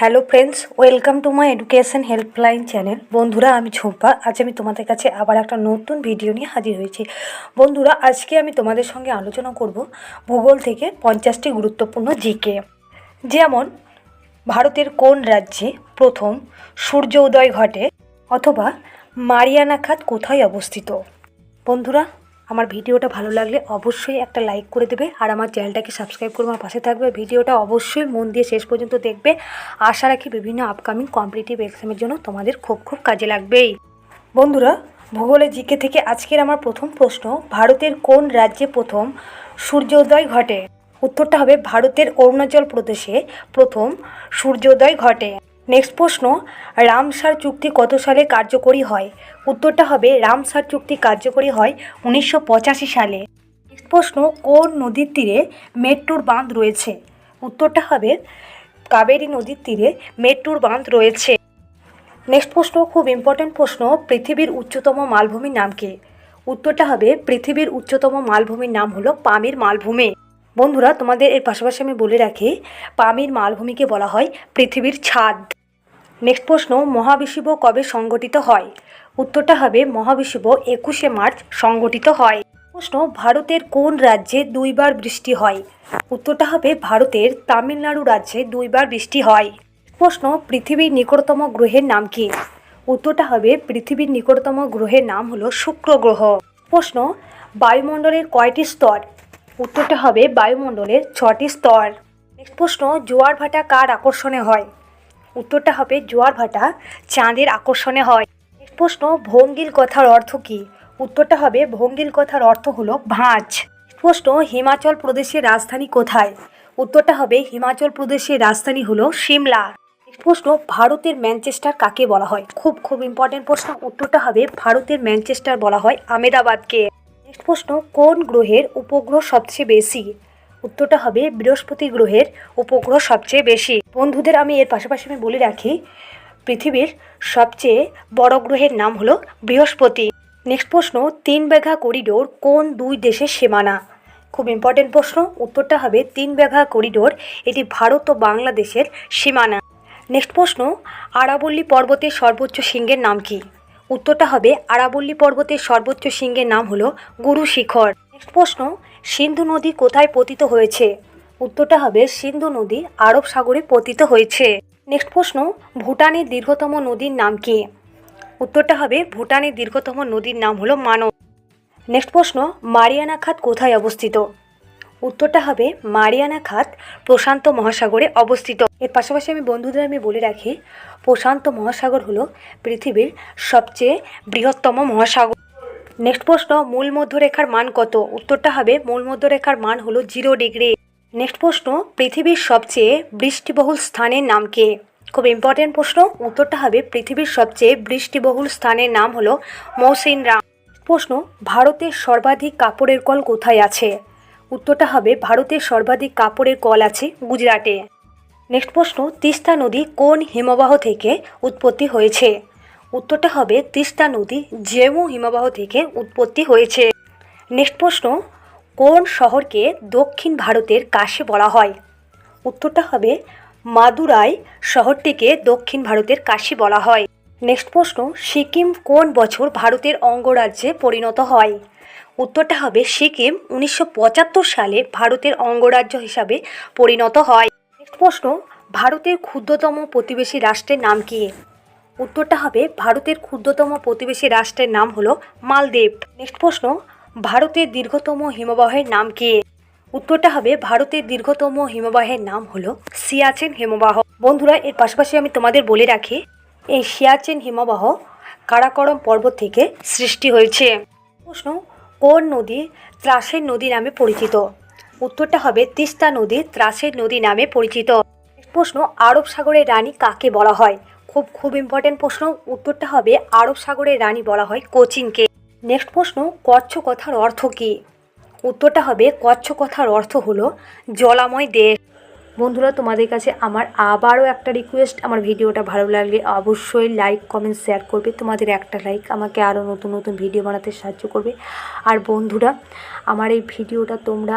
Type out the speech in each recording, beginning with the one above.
Hello friends welcome to my education helpline channel বন্ধুরা, আমি ঝোম্পা আজ আমি তোমাদের কাছে আবার একটা নতুন ভিডিও নিয়ে হাজির হয়েছি। বন্ধুরা, আজকে আমি তোমাদের সঙ্গে আলোচনা করব ভূগোল থেকে পঞ্চাশটি গুরুত্বপূর্ণ জিকে। যেমন, ভারতের কোন রাজ্যে প্রথম সূর্য উদয় ঘটে অথবা মারিয়ানা খাত কোথায় অবস্থিত? বন্ধুরা আমার ভিডিওটা ভালো লাগলে অবশ্যই একটা লাইক করে দেবে আর আমার চ্যানেলটাকে সাবস্ক্রাইব করে আমার পাশে থাকবে। ভিডিওটা অবশ্যই মন দিয়ে শেষ পর্যন্ত দেখবে। আশা রাখি বিভিন্ন আপকামিং কম্পিটিটিভ এক্সামের জন্য তোমাদের খুব খুব কাজে লাগবেই। বন্ধুরা ভূগোলের জিকে থেকে আজকের আমার প্রথম প্রশ্ন, ভারতের কোন রাজ্যে প্রথম সূর্যোদয় ঘটে? উত্তরটা হবে ভারতের অরুণাচল প্রদেশে প্রথম সূর্যোদয় ঘটে। নেক্সট প্রশ্ন রামসার চুক্তি কত সালে কার্যকরী হয়? উত্তরটা হবে রামসার চুক্তি কার্যকরী হয় উনিশশো পঁচাশি সালে। নেক্সট প্রশ্ন, কোন নদীর তীরে মেট্রোর বাঁধ রয়েছে? উত্তরটা হবে কাবেরী নদীর তীরে মেট্রোর বাঁধ রয়েছে। নেক্সট প্রশ্ন, খুব ইম্পর্ট্যান্ট প্রশ্ন, পৃথিবীর উচ্চতম মালভূমির নাম কি? উত্তরটা হবে পৃথিবীর উচ্চতম মালভূমির নাম হলো পামির মালভূমি। বন্ধুরা, তোমাদের এর পাশাপাশি আমি বলে রাখি, পামির মালভূমিকে বলা হয় পৃথিবীর ছাদ। নেক্সট প্রশ্ন, মহাবিষুব কবে সংগঠিত হয়? উত্তরটা হবে মহাবিষুব একুশে মার্চ সংগঠিত হয়। প্রশ্ন, ভারতের কোন রাজ্যে দুইবার বৃষ্টি হয়? উত্তরটা হবে ভারতের তামিলনাড়ু রাজ্যে দুইবার বৃষ্টি হয়। প্রশ্ন, পৃথিবীর নিকটতম গ্রহের নাম কি? উত্তরটা হবে পৃথিবীর নিকটতম গ্রহের নাম হলো শুক্র গ্রহ। প্রশ্ন, বায়ুমণ্ডলের কয়টি স্তর? উত্তরটা হবে বায়ুমণ্ডলের ছটি স্তর। নেক্সট প্রশ্ন, জোয়ার ভাটা কার আকর্ষণে হয়? উত্তরটা হবে জোয়ার ভাটা, চাঁদের আকর্ষণে হয়। প্রশ্ন, ভঙ্গিল কথার অর্থ কী? উত্তরটা হবে, ভঙ্গিল কথার অর্থ হলো ভাঁজ। প্রশ্ন, হিমাচল প্রদেশের রাজধানী কোথায়? উত্তরটা হবে, হিমাচল প্রদেশের রাজধানী হলো সিমলা। প্রশ্ন, ভারতের ম্যানচেস্টার কাকে বলা হয়? খুব খুব ইম্পর্টেন্ট প্রশ্ন। উত্তরটা হবে, ভারতের ম্যানচেস্টার বলা হয় আমেদাবাদকে। নেক্সট প্রশ্ন, কোন গ্রহের উপগ্রহ সবচেয়ে বেশি? উত্তরটা হবে বৃহস্পতি গ্রহের উপগ্রহ সবচেয়ে বেশি। বন্ধুদের আমি এর পাশাপাশি আমি বলে রাখি, পৃথিবীর সবচেয়ে বড় গ্রহের নাম হলো বৃহস্পতি। নেক্সট প্রশ্ন, তিন বেঘা করিডোর কোন দুই দেশের সীমানা? খুব ইম্পর্টেন্ট প্রশ্ন, উত্তরটা হবে তিন বেঘা করিডোর, এটি ভারত ও বাংলাদেশের সীমানা। নেক্সট প্রশ্ন, আরাবল্লী পর্বতের সর্বোচ্চ শৃঙ্গের নাম কি? উত্তরটা হবে আরাবল্লী পর্বতের সর্বোচ্চ শৃঙ্গের নাম হলো গুরু শিখর নেক্সট প্রশ্ন সিন্ধু নদী কোথায় পতিত হয়েছে? উত্তরটা হবে সিন্ধু নদী, আরব সাগরে পতিত হয়েছে। নেক্সট প্রশ্ন, ভুটানের দীর্ঘতম নদীর নাম কি? উত্তরটা হবে ভুটানের দীর্ঘতম নদীর নাম হলো মানব নেক্সট প্রশ্ন, মারিয়ানা খাত কোথায় অবস্থিত? উত্তরটা হবে মারিয়ানা খাত প্রশান্ত মহাসাগরে অবস্থিত। এর পাশাপাশি আমি বন্ধুদের আমি বলে রাখি, প্রশান্ত মহাসাগর হলো পৃথিবীর সবচেয়ে বৃহত্তম মহাসাগর। নেক্সট প্রশ্ন, মূল মধ্যরেখার মান কত? উত্তরটা হবে, মূল মধ্যরেখার মান হলো জিরো ডিগ্রি। নেক্সট প্রশ্ন, পৃথিবীর সবচেয়ে বৃষ্টিবহুল স্থানের নাম কে? খুব ইম্পর্টেন্ট প্রশ্ন, উত্তরটা হবে, পৃথিবীর সবচেয়ে বৃষ্টিবহুল স্থানের নাম হলো মৌসিনরাম প্রশ্ন, ভারতের সর্বাধিক কাপড়ের কল কোথায় আছে? উত্তরটা হবে, ভারতের সর্বাধিক কাপড়ের কল আছে গুজরাটে। নেক্সট প্রশ্ন, তিস্তা নদী কোন হিমবাহ থেকে উৎপত্তি হয়েছে? উত্তরটা হবে তিস্তা নদী, জেমু হিমবাহ থেকে উৎপত্তি হয়েছে। নেক্সট প্রশ্ন, কোন শহরকে দক্ষিণ ভারতের কাশি বলা হয়? উত্তরটা হবে মাদুরাই শহরটিকে দক্ষিণ ভারতের কাশি বলা হয়। নেক্সট প্রশ্ন, সিকিম কোন বছর ভারতের অঙ্গরাজ্যে পরিণত হয়? উত্তরটা হবে সিকিম, উনিশশো পঁচাত্তর সালে ভারতের অঙ্গরাজ্য হিসাবে পরিণত হয়। নেক্সট প্রশ্ন, ভারতের ক্ষুদ্রতম প্রতিবেশী রাষ্ট্রের নাম কী? উত্তরটা হবে ভারতের ক্ষুদ্রতম প্রতিবেশী রাষ্ট্রের নাম হলো মালদ্বীপ। নেক্সট প্রশ্ন, ভারতের দীর্ঘতম হিমবাহের নাম কি? উত্তরটা হবে ভারতের দীর্ঘতম হিমবাহের নাম হলো সিয়াচেন হিমবাহ। বন্ধুরা, এর পাশাপাশি আমি তোমাদের বলে রাখি, এই সিয়াচেন হিমবাহ কারাকরম পর্বত থেকে সৃষ্টি হয়েছে। প্রশ্ন, কোন নদী ত্রাসের নদী নামে পরিচিত? উত্তরটা হবে তিস্তা নদী ত্রাসের নদী নামে পরিচিত। প্রশ্ন, আরব সাগরের রানী কাকে বলা হয়? খুব খুব ইম্পর্টেন্ট প্রশ্ন। উত্তরটা হবে আরব সাগরের রানী বলা হয় কোচিনকে। নেক্সট প্রশ্ন কচ্ছ কথার অর্থ কী? উত্তরটা হবে কচ্ছ কথার অর্থ হলো জলাময় দেশ। বন্ধুরা, তোমাদের কাছে আমার আবারও একটা রিকোয়েস্ট আমার ভিডিওটা ভালো লাগলে অবশ্যই লাইক কমেন্ট শেয়ার করবে। তোমাদের একটা লাইক আমাকে আরও নতুন নতুন ভিডিও বানাতে সাহায্য করবে। আর বন্ধুরা, আমার এই ভিডিওটা তোমরা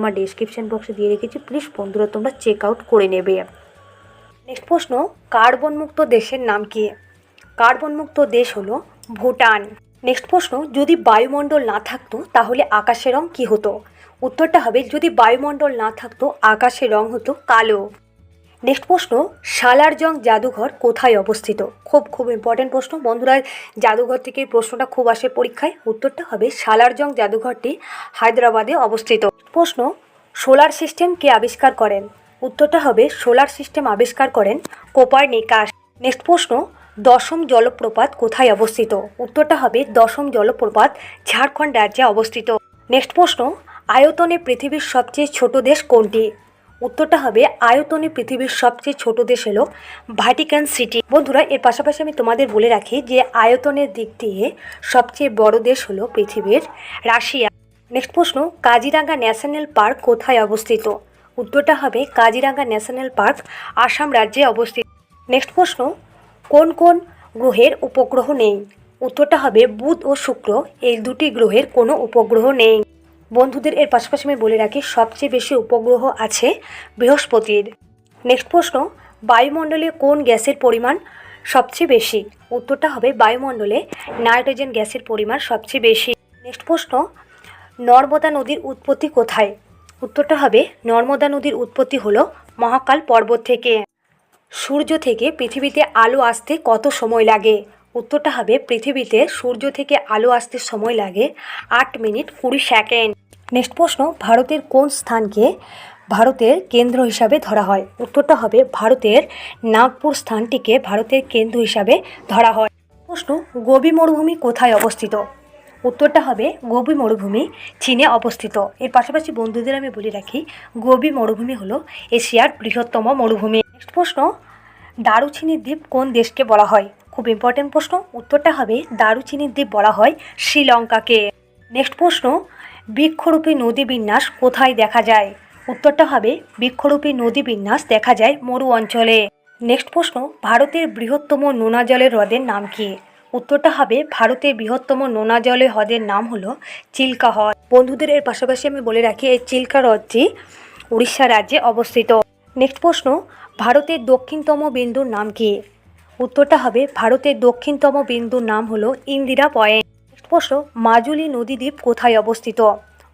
আমার ডিসক্রিপশান বক্সে দিয়ে রেখেছি। প্লিজ বন্ধুরা, তোমরা চেক আউট করে নেবে। নেক্সট প্রশ্ন, কার্বনমুক্ত দেশের নাম কি? কার্বনমুক্ত দেশ হলো ভুটান। নেক্সট প্রশ্ন, যদি বায়ুমণ্ডল না থাকতো, তাহলে আকাশের রং কী হতো? উত্তরটা হবে, যদি বায়ুমণ্ডল না থাকতো, আকাশের রং হতো কালো। নেক্সট প্রশ্ন সালারজং জাদুঘর কোথায় অবস্থিত? খুব খুব ইম্পর্টেন্ট প্রশ্ন। বন্ধুরা, জাদুঘর থেকে প্রশ্নটা খুব আসে পরীক্ষায়। উত্তরটা হবে সালারজং জাদুঘরটি হায়দ্রাবাদে অবস্থিত। প্রশ্ন, সোলার সিস্টেম কে আবিষ্কার করেন? উত্তরটা হবে সোলার সিস্টেম আবিষ্কার করেন কোপার নিকাশ। নেক্সট প্রশ্ন, দশম জলপ্রপাত কোথায় অবস্থিত? উত্তরটা হবে দশম জলপ্রপাত ঝাড়খণ্ড রাজ্যে অবস্থিত। নেক্সট প্রশ্ন, আয়তনে পৃথিবীর সবচেয়ে ছোট দেশ কোনটি? উত্তরটা হবে আয়তনে পৃথিবীর সবচেয়ে ছোট দেশ হলো ভ্যাটিকান সিটি বন্ধুরা, এর পাশাপাশি আমি তোমাদের বলে রাখি যে আয়তনের দিক দিয়ে সবচেয়ে বড় দেশ হলো পৃথিবীর রাশিয়া। নেক্সট প্রশ্ন, কাজিরাঙ্গা ন্যাশনাল পার্ক কোথায় অবস্থিত? উত্তরটা হবে কাজিরাঙ্গা ন্যাশনাল পার্ক, আসাম রাজ্যে অবস্থিত। নেক্সট প্রশ্ন, কোন কোন গ্রহের উপগ্রহ নেই? উত্তরটা হবে বুধ ও শুক্র, এই দুটি গ্রহের কোনো উপগ্রহ নেই। বন্ধুদের এর পাশাপাশি আমি বলে রাখি, সবচেয়ে বেশি উপগ্রহ আছে বৃহস্পতির। নেক্সট প্রশ্ন, বায়ুমণ্ডলে কোন গ্যাসের পরিমাণ সবচেয়ে বেশি? উত্তরটা হবে বায়ুমণ্ডলে নাইট্রোজেন গ্যাসের পরিমাণ সবচেয়ে বেশি। নেক্সট প্রশ্ন, নর্মদা নদীর উৎপত্তি কোথায়? উত্তরটা হবে, নর্মদা নদীর উৎপত্তি হলো মহাকাল পর্বত থেকে। সূর্য থেকে পৃথিবীতে আলো আসতে কত সময় লাগে? উত্তরটা হবে পৃথিবীতে সূর্য থেকে আলো আসতে সময় লাগে আট মিনিট কুড়ি সেকেন্ড। নেক্সট প্রশ্ন, ভারতের কোন স্থানকে ভারতের কেন্দ্র হিসাবে ধরা হয়? উত্তরটা হবে ভারতের নাগপুর স্থানটিকে ভারতের কেন্দ্র হিসাবে ধরা হয়। প্রশ্ন, গোবি মরুভূমি কোথায় অবস্থিত? উত্তরটা হবে গোবি মরুভূমি, চীনে অবস্থিত। এর পাশাপাশি বন্ধুদের আমি বলে রাখি, গোবি মরুভূমি হলো এশিয়ার বৃহত্তম মরুভূমি। নেক্সট প্রশ্ন দারুচিনি দ্বীপ কোন দেশকে বলা হয়? খুব ইম্পর্টেন্ট প্রশ্ন। উত্তরটা হবে দারুচিনি দ্বীপ বলা হয় শ্রীলঙ্কাকে। নেক্সট প্রশ্ন, বৃক্ষরূপী নদী বিন্যাস কোথায় দেখা যায়? উত্তরটা হবে বৃক্ষরূপী নদী বিন্যাস দেখা যায় মরু অঞ্চলে। নেক্সট প্রশ্ন, ভারতের বৃহত্তম নোনা জলের হ্রদের নাম কি? উত্তরটা হবে ভারতের বৃহত্তম নোনা জলের হ্রদের নাম হলো চিল্কা হ্রদ বন্ধুদের এর পাশাপাশি আমি বলে রাখি, এই চিল্কা হ্রদটি উড়িষ্যা রাজ্যে অবস্থিত। নেক্সট প্রশ্ন, ভারতের দক্ষিণতম বিন্দুর নাম কি? উত্তরটা হবে ভারতের দক্ষিণতম বিন্দুর নাম হলো ইন্দিরা পয়েন্ট। প্রশ্ন, মাজুলি নদীদ্বীপ কোথায় অবস্থিত?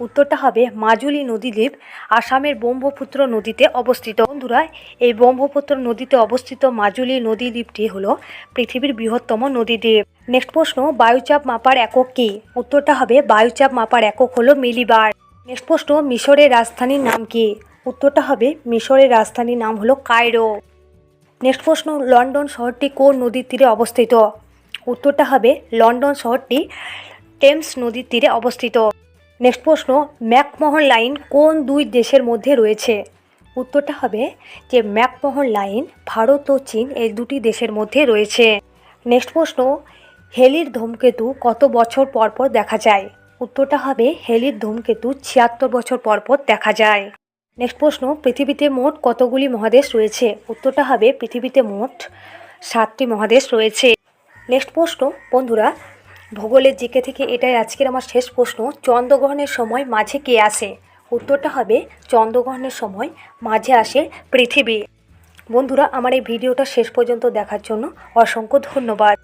উত্তরটা হবে মাজুলি নদীদ্বীপ, আসামের ব্রহ্মপুত্র নদীতে অবস্থিত। বন্ধুরা, এই ব্রহ্মপুত্র নদীতে অবস্থিত মাজুলি নদীদ্বীপটি হলো পৃথিবীর বৃহত্তম নদীদ্বীপ। নেক্সট প্রশ্ন, বায়ুচাপ মাপার একক কি? উত্তরটা হবে বায়ুচাপ মাপার একক হলো মিলিবার। নেক্সট প্রশ্ন, মিশরের রাজধানীর নাম কি? উত্তরটা হবে মিশরের রাজধানীর নাম হলো কায়রো। নেক্সট প্রশ্ন, লন্ডন শহরটি কোন নদীর তীরে অবস্থিত? উত্তরটা হবে লন্ডন শহরটি টেমস নদীর তীরে অবস্থিত। নেক্সট প্রশ্ন, ম্যাকমোহন লাইন কোন দুই দেশের মধ্যে রয়েছে? উত্তরটা হবে যে ম্যাকমোহন লাইন ভারত ও চীন এই দুটি দেশের মধ্যে রয়েছে। নেক্সট প্রশ্ন, হেলির ধূমকেতু কত বছর পর পর দেখা যায়? উত্তরটা হবে হেলির ধূমকেতু ছিয়াত্তর বছর পর পর দেখা যায়। নেক্সট প্রশ্ন, পৃথিবীতে মোট কতগুলি মহাদেশ রয়েছে? উত্তরটা হবে পৃথিবীতে মোট সাতটি মহাদেশ রয়েছে। নেক্সট প্রশ্ন, বন্ধুরা, ভূগোলের জিকে থেকে এটাই আজকের আমার শেষ প্রশ্ন, চন্দ্রগ্রহণের সময় মাঝে কে আসে? উত্তরটা হবে চন্দ্রগ্রহণের সময় মাঝে আসে পৃথিবী। বন্ধুরা, আমার এই ভিডিওটা শেষ পর্যন্ত দেখার জন্য অসংখ্য ধন্যবাদ।